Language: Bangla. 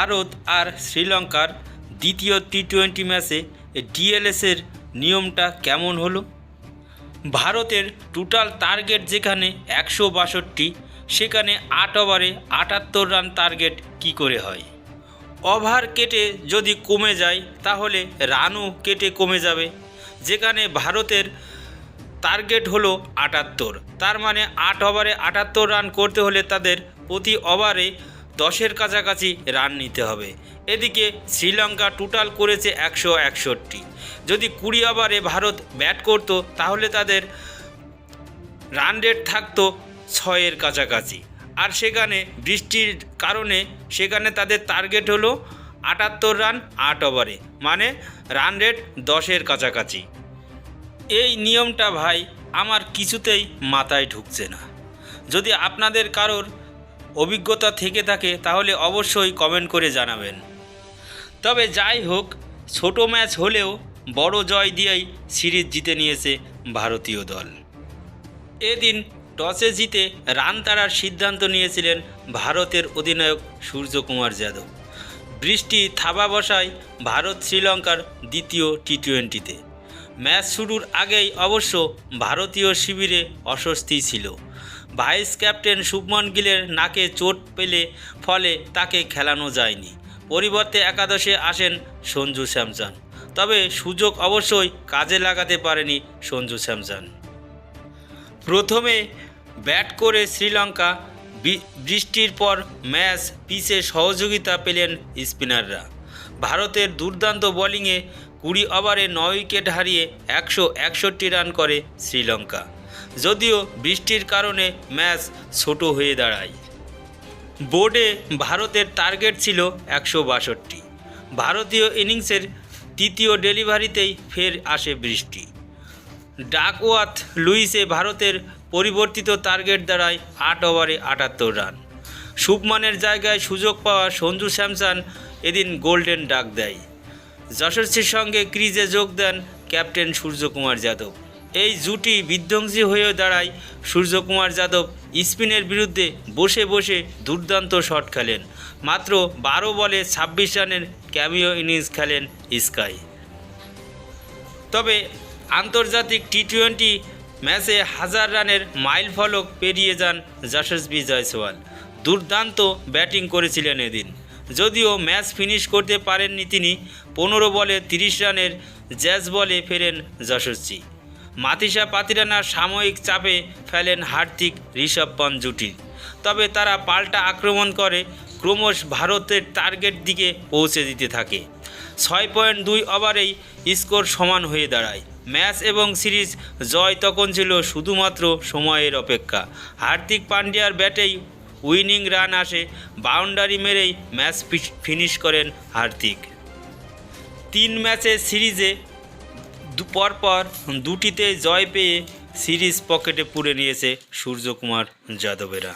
ভারত আর শ্রীলঙ্কার দ্বিতীয় টি টোয়েন্টি ম্যাচে ডিএলএসের নিয়মটা কেমন হলো? ভারতের টোটাল টার্গেট যেখানে একশো বাষট্টি, সেখানে আট ওভারে আটাত্তর রান টার্গেট কি করে হয়? ওভার কেটে যদি কমে যায়, তাহলে রানও কেটে কমে যাবে। যেখানে ভারতের টার্গেট হলো আটাত্তর, তার মানে আট ওভারে আটাত্তর রান করতে হলে তাদের প্রতি ওভারে দশের কাছাকাছি রান নিতে হবে। এদিকে শ্রীলঙ্কা টোটাল করেছে একশো একষট্টি। যদি কুড়ি ওভারে ভারত ব্যাট করতো, তাহলে তাদের রান রেট থাকতো ছয়ের কাছাকাছি। আর সেখানে বৃষ্টির কারণে সেখানে তাদের টার্গেট হলো আটাত্তর রান আট ওভারে মানে রান রেট দশের কাছাকাছি। এই নিয়মটা ভাই আমার কিছুতেই মাথায় ঢুকছে না। যদি আপনাদের কারোর অভিজ্ঞতা থেকে থাকে, তাহলে অবশ্যই কমেন্ট করে জানাবেন। তবে যাই হোক, ছোট ম্যাচ হলেও বড় জয় দিয়েই সিরিজ জিতে নিয়েছে ভারতীয় দল। এদিন টসে জিতে রান তাড়ার সিদ্ধান্ত নিয়েছিলেন ভারতের অধিনায়ক সূর্যকুমার যাদব। বৃষ্টি থাবা বসায় ভারত শ্রীলঙ্কার দ্বিতীয় টি টোয়েন্টিতে ম্যাচ শুরুর আগেই অবশ্য ভারতীয় শিবিরে অস্বস্তি ছিল। ভাইস ক্যাপ্টেন শুভমন গিলের নাকে চোট পেলে ফলে তাকে খেলানো যায়নি। পরিবর্তে একাদশে আসেন সঞ্জু স্যামসন। তবে সুযোগ অবশ্যই কাজে লাগাতে পারেনি সঞ্জু স্যামসন। প্রথমে ব্যাট করে শ্রীলঙ্কা বৃষ্টির পর ম্যাচ পিচে সহযোগিতা পেলেন স্পিনাররা। ভারতের দুর্দান্ত বোলিংয়ে কুড়ি ওভারে নয় উইকেট হারিয়ে একশো একষট্টি রান করে শ্রীলঙ্কা। যদিও বৃষ্টির কারণে ম্যাচ ছোট হয়ে দাঁড়ায়। বোর্ডে ভারতের টার্গেট ছিল একশো বাষট্টি। ভারতীয় ইনিংসের তৃতীয় ডেলিভারিতেই ফের আসে বৃষ্টি। ডাকওয়াথ লুইসে ভারতের পরিবর্তিত টার্গেট দাঁড়ায় আট ওভারে আটাত্তর রান। শুভমানের জায়গায় সুযোগ পাওয়া সঞ্জু স্যামসন এদিন গোল্ডেন ডাক দেয়। যশস্বীর সঙ্গে ক্রিজে যোগ দেন ক্যাপ্টেন সূর্যকুমার যাদব। এই জুটি বিধ্বংসী হয়ে দাঁড়ায় সূর্যকুমার যাদব স্পিনের বিরুদ্ধে বসে বসে দুর্দান্ত শট খেলেন। মাত্র বারো বলে ছাব্বিশ রানের ক্যামিও ইনিংস খেলেন স্কাই। তবে আন্তর্জাতিক টি টোয়েন্টি ম্যাচে হাজার রানের মাইল ফলক পেরিয়ে যান যশস্বী জয়সওয়াল। দুর্দান্ত ব্যাটিং করেছিলেন এদিন। যদিও ম্যাচ ফিনিশ করতে পারেননি তিনি, পনেরো বলে তিরিশ রানের জ্যাজ বলে ফেরেন যশস্বী। মাতিসা পাতিরানার সাময়িক চাপে ফেলেন হার্দিক ঋষভ পান জুটি তবে তারা পাল্টা আক্রমণ করে ক্রমশ ভারতের টার্গেট দিকে পৌঁছে দিতে থাকে। ছয় পয়েন্ট দুই ওভারেই স্কোর সমান হয়ে দাঁড়ায়। ম্যাচ এবং সিরিজ জয় তখন ছিল শুধুমাত্র সময়ের অপেক্ষা। হার্দিক পান্ডিয়ার ব্যাটেই উইনিং রান আসে, বাউন্ডারি মেরেই ম্যাচ ফিনিশ করেন হার্দিক। তিন ম্যাচের সিরিজে পরপর দুটিতে জয় পেয়ে সিরিজ পকেটে পুরে নিয়েছে সূর্যকুমার যাদবেরা।